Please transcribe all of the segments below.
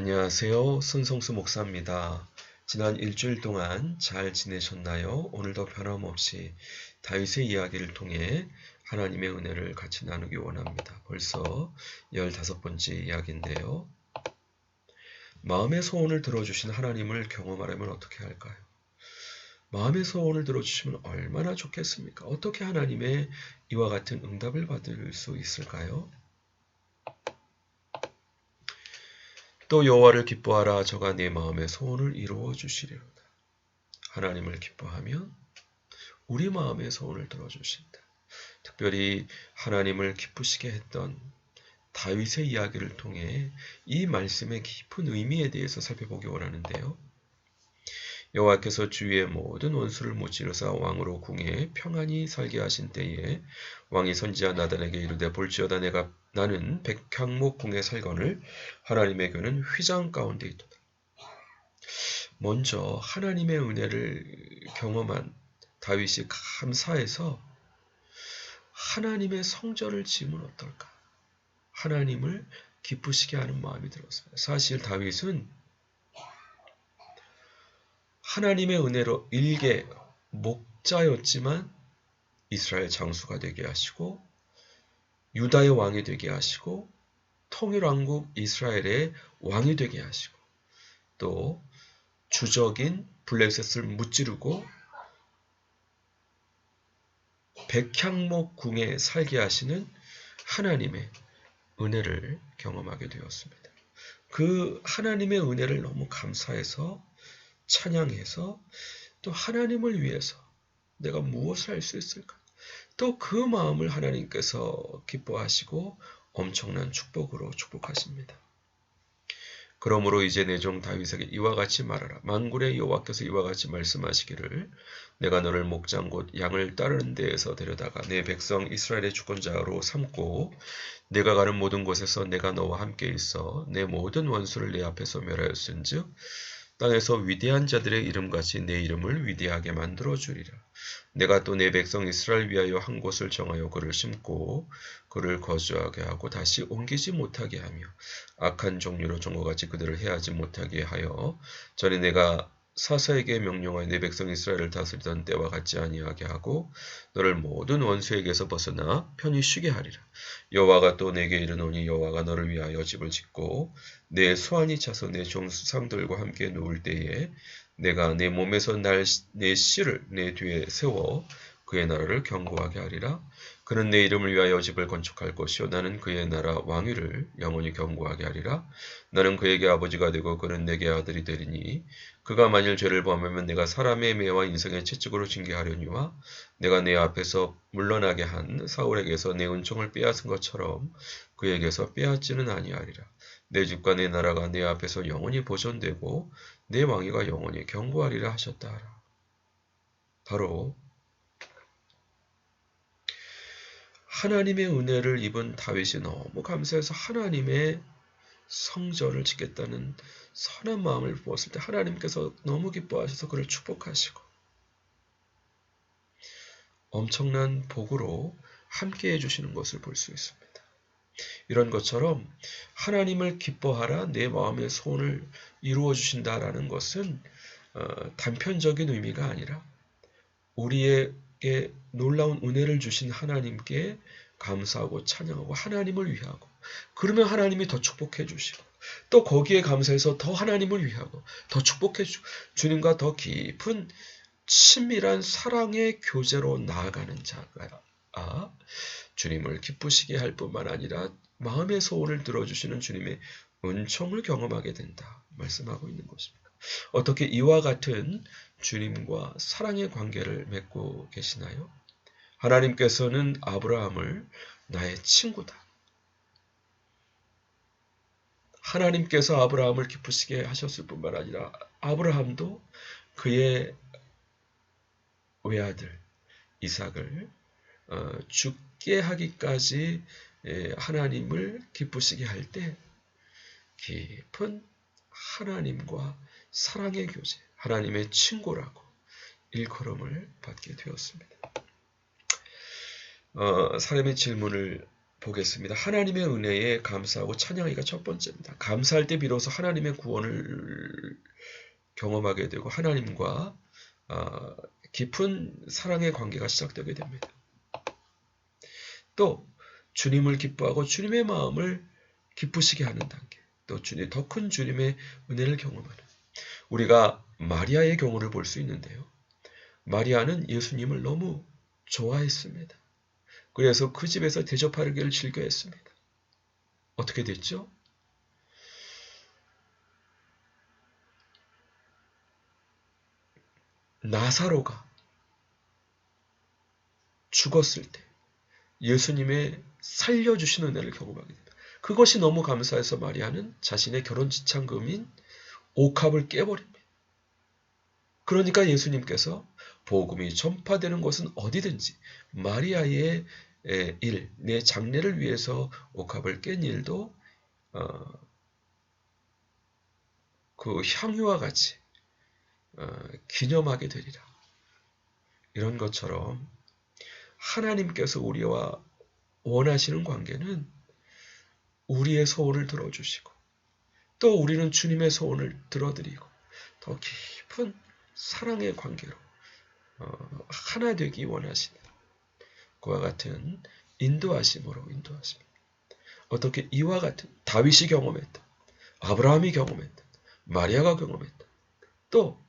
안녕하세요. 손성수 목사입니다. 지난 일주일 동안 잘 지내셨나요? 오늘도 변함없이 다윗의 이야기를 통해 하나님의 은혜를 같이 나누기 원합니다. 벌써 15번째 이야기인데요. 마음의 소원을 들어주신 하나님을 경험하려면 어떻게 할까요? 마음의 소원을 들어주시면 얼마나 좋겠습니까? 어떻게 하나님의 이와 같은 응답을 받을 수 있을까요? 또 여호와를 기뻐하라 저가 내 마음의 소원을 이루어 주시리로다. 하나님을 기뻐하면 우리 마음의 소원을 들어주신다. 특별히 하나님을 기쁘시게 했던 다윗의 이야기를 통해 이 말씀의 깊은 의미에 대해서 살펴보기 원하는데요. 여호와께서 주위의 모든 원수를 무찌르사 왕으로 궁에 평안히 살게 하신 때에 왕이 선지자 나단에게 이르되 볼지어다 내가 나는 백향목 궁에 살거늘 하나님의 교는 휘장 가운데 있도다. 먼저 하나님의 은혜를 경험한 다윗이 감사해서 하나님의 성전을 지으면 어떨까? 하나님을 기쁘시게 하는 마음이 들었습니다. 사실 다윗은 하나님의 은혜로 일개 목자였지만 이스라엘 장수가 되게 하시고 유다의 왕이 되게 하시고 통일왕국 이스라엘의 왕이 되게 하시고 또 주적인 블레셋을 무찌르고 백향목 궁에 살게 하시는 하나님의 은혜를 경험하게 되었습니다. 그 하나님의 은혜를 너무 감사해서 찬양해서 또 하나님을 위해서 내가 무엇을 할 수 있을까? 또 그 마음을 하나님께서 기뻐하시고 엄청난 축복으로 축복하십니다. 그러므로 이제 내 종 다윗에게 이와 같이 말하라. 만군의 여호와께서 이와 같이 말씀하시기를 내가 너를 목장 곧 양을 따르는 데에서 데려다가 내 백성 이스라엘의 주권자로 삼고 내가 가는 모든 곳에서 내가 너와 함께 있어 내 모든 원수를 내 앞에서 멸하였은즉 땅에서 위대한 자들의 이름같이 내 이름을 위대하게 만들어 주리라. 내가 또 내 백성 이스라엘 위하여 한 곳을 정하여 그를 심고 그를 거주하게 하고 다시 옮기지 못하게 하며 악한 종류로 종과 같이 그들을 해하지 못하게 하여 전에 내가 사사에게 명령하여 내 백성 이스라엘을 다스리던 때와 같지 아니하게 하고 너를 모든 원수에게서 벗어나 편히 쉬게 하리라. 여호와가 또 내게 이르노니 여호와가 너를 위하여 집을 짓고 내 수완이 차서 내 종상들과 함께 누울 때에 내가 내 몸에서 날, 내 씨를 내 뒤에 세워 그의 나라를 경고하게 하리라. 그는 내 이름을 위하여 집을 건축할 것이요 나는 그의 나라 왕위를 영원히 경고하게 하리라. 나는 그에게 아버지가 되고 그는 내게 아들이 되리니 그가 만일 죄를 범하면 내가 사람의 매와 인생의 채찍으로 징계하려니와 내가 내 앞에서 물러나게 한 사울에게서 내 은총을 빼앗은 것처럼 그에게서 빼앗지는 아니하리라. 내 집과 내 나라가 내 앞에서 영원히 보존되고 내 왕위가 영원히 경고하리라 하셨다 하라. 바로 하나님의 은혜를 입은 다윗이 너무 감사해서 하나님의 성전을 짓겠다는 선한 마음을 부었을 때 하나님께서 너무 기뻐하셔서 그를 축복하시고 엄청난 복으로 함께 해주시는 것을 볼 수 있습니다. 이런 것처럼 하나님을 기뻐하라 내 마음의 소원을 이루어 주신다라는 것은 어, 단편적인 의미가 아니라 우리 에게 놀라운 은혜를 주신 하나님께 감사하고 찬양하고 하나님을 위하고 그러면 하나님이 더 축복해 주시고 또 거기에 감사해서 더 하나님을 위하고 더 축복해 주, 주님과 더 깊은 친밀한 사랑의 교제로 나아가는 자가 아, 주님을 기쁘시게 할 뿐만 아니라 마음의 소원을 들어주시는 주님의 은총을 경험하게 된다 말씀하고 있는 것입니다. 어떻게 이와 같은 주님과 사랑의 관계를 맺고 계시나요? 하나님께서는 아브라함을 나의 친구다. 하나님께서 아브라함을 기쁘시게 하셨을 뿐만 아니라 아브라함도 그의 외아들 이삭을 어, 죽게 하기까지 하나님을 기쁘시게 할 때 깊은 하나님과 사랑의 교제, 하나님의 친구라고 일컬음을 받게 되었습니다. 어, 사람의 질문을 보겠습니다. 하나님의 은혜에 감사하고 찬양하기가 첫 번째입니다. 감사할 때 비로소 하나님의 구원을 경험하게 되고 하나님과 아, 깊은 사랑의 관계가 시작되게 됩니다. 또 주님을 기뻐하고 주님의 마음을 기쁘시게 하는 단계, 또 주님 더 큰 주님의 은혜를 경험하는 우리가 마리아의 경우를 볼 수 있는데요. 마리아는 예수님을 너무 좋아했습니다. 그래서 그 집에서 대접하기를 즐겨 했습니다. 어떻게 됐죠? 나사로가 죽었을 때 예수님의 살려주신 은혜를 경험하게 됩니다. 그것이 너무 감사해서 마리아는 자신의 결혼 지참금인 옥합을 깨버립니다. 그러니까 예수님께서 복음이 전파되는 곳은 어디든지 마리아의 일, 내 장례를 위해서 옥합을 깬 일도 어, 그 향유와 같이 어, 기념하게 되리라. 이런 것처럼 하나님께서 우리와 원하시는 관계는 우리의 소원을 들어주시고 또 우리는 주님의 소원을 들어드리고 더 깊은 사랑의 관계로 어, 하나 되기 원하시는 그와 같은 인도하심으로 인도하십니다. 어떻게 이와 같은 다윗이 경험했다. 아브라함이 경험했다. 마리아가 경험했다. 또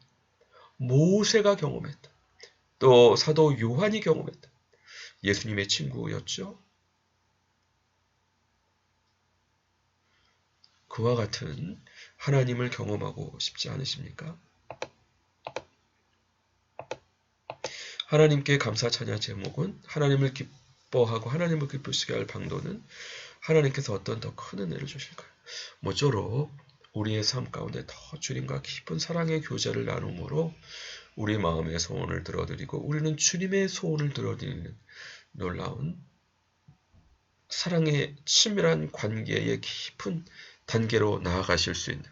모세가 경험했다. 또 사도 요한이 경험했다. 예수님의 친구였죠. 그와 같은 하나님을 경험하고 싶지 않으십니까? 하나님께 감사 찬양 제목은 하나님을 기뻐하고 하나님을 기쁘시게 할 방도는 하나님께서 어떤 더 큰 은혜를 주실까요? 모쪼록 우리의 삶 가운데 더 주님과 깊은 사랑의 교제를 나눔으로 우리 마음의 소원을 들어드리고 우리는 주님의 소원을 들어드리는 놀라운 사랑의 친밀한 관계의 깊은 단계로 나아가실 수 있는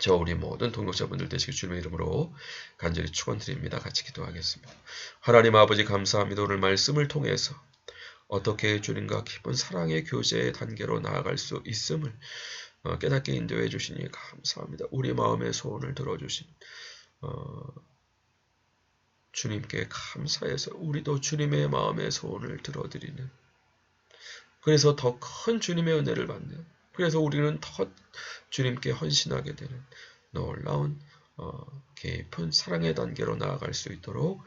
저 우리 모든 동역자분들 되시길 주님의 이름으로 간절히 축원드립니다. 같이 기도하겠습니다. 하나님 아버지 감사합니다. 오늘 말씀을 통해서 어떻게 주님과 깊은 사랑의 교제의 단계로 나아갈 수 있음을 어, 깨닫게 인도해 주시니 감사합니다. 우리 마음의 소원을 들어주신 어, 주님께 감사해서 우리도 주님의 마음의 소원을 들어드리는 그래서 더 큰 주님의 은혜를 받는 그래서 우리는 더 주님께 헌신하게 되는 놀라운 어, 깊은 사랑의 단계로 나아갈 수 있도록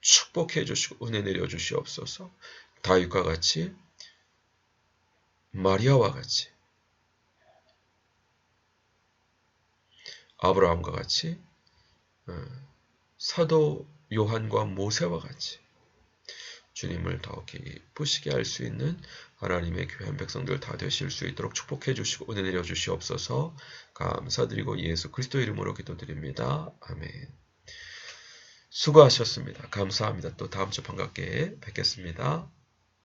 축복해 주시고 은혜 내려 주시옵소서. 다윗과 같이 마리아와 같이 아브라함과 같이 어, 사도 요한과 모세와 같이 주님을 더 기쁘시게 할 수 있는 하나님의 교회한 백성들 다 되실 수 있도록 축복해 주시고 은혜 내려 주시옵소서 감사드리고 예수 그리스도 이름으로 기도드립니다. 아멘. 수고하셨습니다. 감사합니다. 또 다음 주 반갑게 뵙겠습니다.